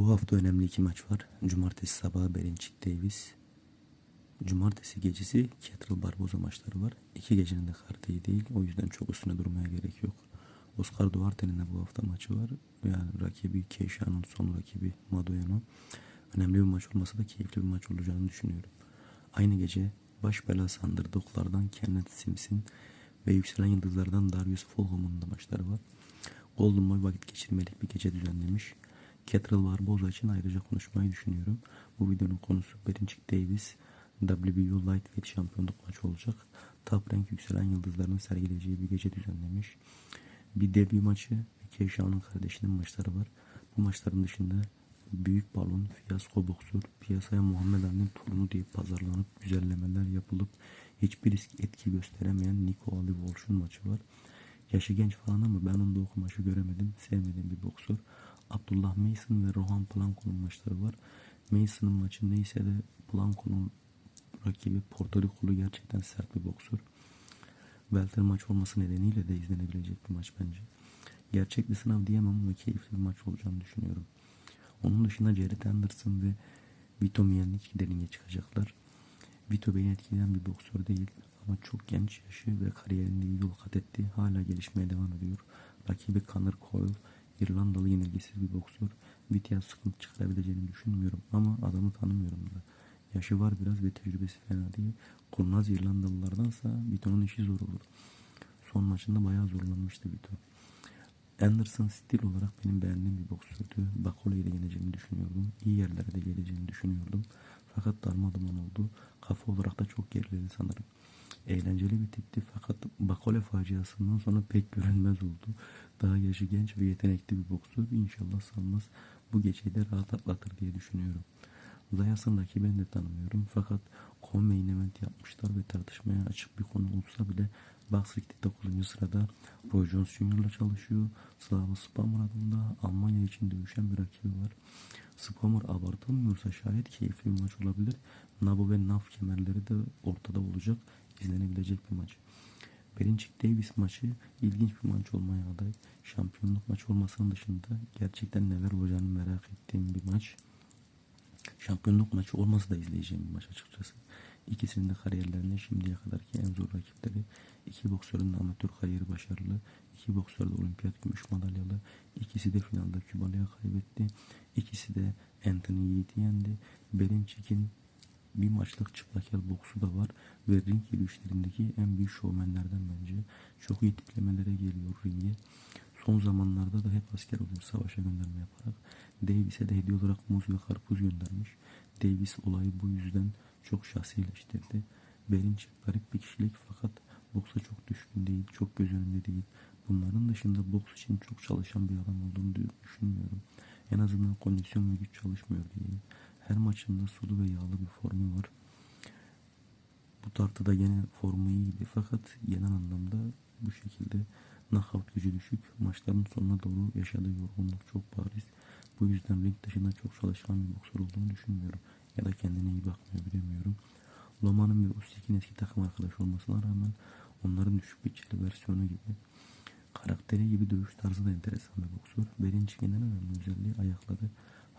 Bu hafta önemli iki maç var. Cumartesi sabahı Berinçik Davis. Cumartesi gecesi Kettle Barboza maçları var. İki gecenin de kartı iyi değil. O yüzden çok üstüne durmaya gerek yok. Oscar Duarte'nin de bu hafta maçı var. Yani rakibi Keisha'nın son rakibi Madoyano. Önemli bir maç olmasa da keyifli bir maç olacağını düşünüyorum. Aynı gece baş belası underdoglardan Kenneth Sims'in ve yükselen yıldızlardan Darius Fulham'ın da maçları var. Golden Boy vakit geçirmelik bir gece düzenlemiş. Kettle Barboza için ayrıca konuşmayı düşünüyorum. Bu videonun konusu Berinçik Davis WBO Lightweight şampiyonluk maçı olacak. Top rank yükselen yıldızların sergileyeceği bir gece düzenlemiş. Bir debut maçı ve Keisha'nın kardeşinin maçları var. Bu maçların dışında büyük balon, fiyasko boksör, piyasaya Muhammed Ali'nin torunu diye pazarlanıp güzellemeler yapılıp hiçbir risk etki gösteremeyen Nico Ali Walsh'un maçı var. Yaşı genç falan ama ben onda o maçı göremedim. Sevmediğim bir boksör. Abdullah Mason ve Rohan Blanco'nun maçları var. Mason'ın maçı neyse de Blanco'nun rakibi Porto Rikolu gerçekten sert bir boksör. Welter maç olması nedeniyle de izlenebilecek bir maç bence. Gerçek bir sınav diyemem ama keyifli bir maç olacağını düşünüyorum. Onun dışında Jared Anderson ve Vito Mianic de ringe çıkacaklar. Vito beni etkileyen bir boksör değil ama çok genç yaşı ve kariyerinde iyi yol kat etti. Hala gelişmeye devam ediyor. Rakibi Conor Coyle İrlandalı yenilgisiz bir boksör. Vito'ya sıkıntı çıkarabileceğini düşünmüyorum ama adamı tanımıyorum da. Yaşı var biraz ve tecrübesi fena değil. Kurnaz İrlandalılardansa Vito'nun işi zor olur. Son maçında bayağı zorlanmıştı Vito. Anderson stil olarak benim beğendiğim bir boksördü. Bakole'yi de yeneceğini düşünüyordum. İyi yerlere de geleceğini düşünüyordum. Fakat darmadağın oldu. Kafa olarak da çok geriledi sanırım. Eğlenceli bir tipti fakat Bakole faciasından sonra pek görünmez oldu. Daha yaşı genç ve yetenekli bir boksör. İnşallah salmaz. Bu geceyi de rahat atlatır diye düşünüyorum. Zayas'ın rakibini de tanımıyorum. Fakat co-main event yapmışlar ve tartışmaya açık bir konu olsa bile League'de 9. sırada Roy Jones Jr.'la çalışıyor. Slava Spammer adında Almanya için dövüşen bir rakibi var. Spammer abartılmıyorsa şayet keyifli bir maç olabilir. Nabo ve Naf kemerleri de ortada olacak. izlenebilecek bir maç. Berinçik Davis maçı ilginç bir maç olmaya aday. Şampiyonluk maçı olmasının dışında gerçekten neler olacağını merak ettiğim bir maç. Şampiyonluk maçı olmasa da izleyeceğim bir maç açıkçası. İkisinin de kariyerlerinde şimdiye kadarki en zor rakipleri. İki boksörün de amatör kariyeri başarılı. İki boksör de olimpiyat gümüş madalyalı. İkisi de finalde Kübalı'ya kaybetti. İkisi de Anthony Yiğit'i yendi. Berinçik'in bir maçlık çıplak el boksu da var ve ring yürüyüşlerindeki en büyük şovmenlerden bence. Çok iyi tiplemelere geliyor ringe. Son zamanlarda da hep asker oluyor savaşa gönderme yaparak. Davis'e de hediye olarak muz ve karpuz göndermiş. Davis olayı bu yüzden çok şahsileştirdi. Berinç garip bir kişilik fakat boksa çok düşkün değil, çok göz önünde değil. Bunların dışında boks için çok çalışan bir adam olduğunu düşünmüyorum. En azından kondisyon ve güç çalışmıyor diyeyim. Her maçında sulu ve yağlı bir formu var. Bu tartıda gene formu iyiydi fakat genel anlamda bu şekilde knockout gücü düşük. Maçların sonuna doğru yaşadığı yorgunluk çok bariz. Bu yüzden ring dışında çok çalışkan bir boksör olduğunu düşünmüyorum. Ya da kendine iyi bakmıyor bilemiyorum. Loma'nın ve Ustik'in eski takım arkadaşı olmasına rağmen onların düşük bütçeli versiyonu gibi. Karakteri gibi dövüş tarzı da enteresan bir boksör. Berinçik'in en önemli özelliği ayakları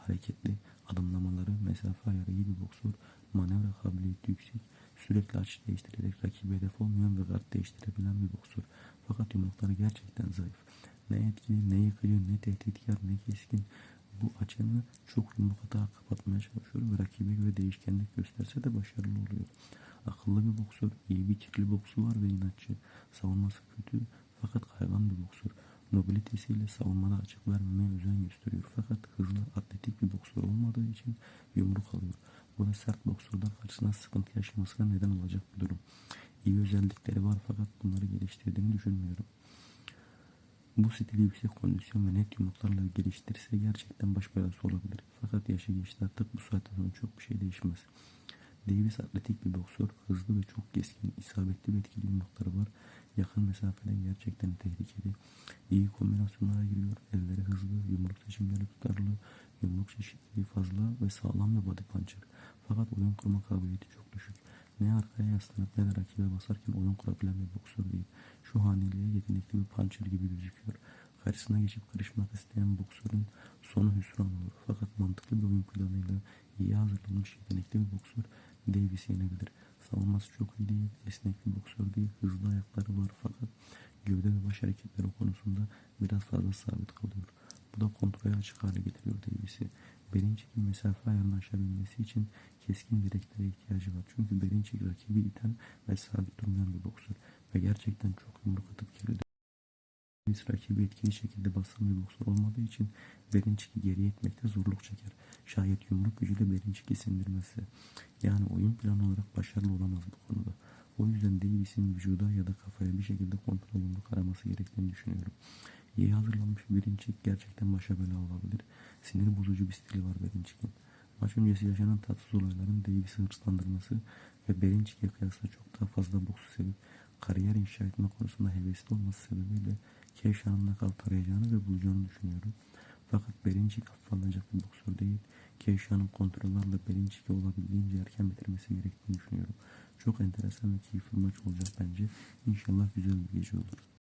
hareketli, adımlamaları, mesafe ayarı gibi boksör. Manevra kabiliyeti yüksek, sürekli açı değiştirerek rakibi hedef olmayan ve guard değiştirebilen bir boksör. Fakat yumrukları gerçekten zayıf. Ne etkili, ne yıkıcı, ne tehditkar, ne keskin. Bu açığını çok yumruk atarak kapatmaya çalışıyor ve rakibe göre değişkenlik gösterse de başarılı oluyor. Akıllı bir boksör, iyi bir kirli boksu var ve inatçı. Savunması kötü fakat kaygan bir boksör. Nobilitesiyle savunmada açık vermemeye özen gösteriyor. Fakat boksör olmadığı için yumruk alıyor. Bu da sert boksörler karşısında sıkıntı yaşamasına neden olacak bir durum. İyi özellikleri var fakat bunları geliştirdiğini düşünmüyorum. Bu stili yüksek kondisyon ve net yumruklarla geliştirirse gerçekten baş belası olabilir. Fakat yaşı geçti artık bu saatten sonra çok bir şey değişmez. Davis atletik bir boksör, hızlı ve çok keskin, isabetli ve etkili yumrukları var. Yakın mesafeden gerçekten tehlikeli. İyi kombinasyonlara giriyor. Elleri hızlı, yumruk seçimleri tutarlı, yumruk çeşitliliği fazla ve sağlam bir body puncher. Fakat oyun kurma kabiliyeti çok düşük. Ne arkaya yaslanıp ne de rakibe basarken oyun kurabilen bir boksör değil. Şu haneliğe yetenekli bir puncher gibi gözüküyor. Karşısına geçip karışmak isteyen boksörün sonu hüsran olur. Fakat mantıklı bir oyun planıyla iyi hazırlanmış yetenekli bir boksör Davis'i yenebilir. Savunması çok iyi değil, esnek bir boksör değil, hızlı ayakları var fakat gövde ve baş hareketleri konusunda biraz fazla sabit kalıyor. Bu da kontrole açık hale getiriyor Davis'i. Belichick'in mesafe aşabilmesi için keskin direklere ihtiyacı var. Çünkü Belichick rakibi iten ve sabit durmayan bir boksör ve gerçekten çok yumruk atıp geri Davis rakibi etkili şekilde basan bir boksör olmadığı için Belichick'i geriye etmekte zorluk çeker. Şayet yumruk gücüyle Belichick'i sindirmezse. Yani oyun planı olarak başarılı olamaz bu konuda. O yüzden Davis'in vücuda ya da kafaya bir şekilde kontrol yumruk araması gerektiğini düşünüyorum. İyi hazırlanmış bir Belichick gerçekten başa bela olabilir. Sinir bozucu bir stili var Belichick'in. Maç öncesi yaşanan tatsız olayların Davis'i hırslandırması ve Belichick'e kıyasla çok daha fazla boksu sevip kariyer inşa etme konusunda hevesli olması sebebiyle Keşan'ın nakavt arayacağını ve bulacağını düşünüyorum. Fakat Belichick affallanacak bir boksör değil. Keşan'ın kontrollerle Belichick'i olabildiğince erken bitirmesi gerektiğini düşünüyorum. Çok enteresan ve keyifli maç olacak bence. İnşallah güzel bir gece olur.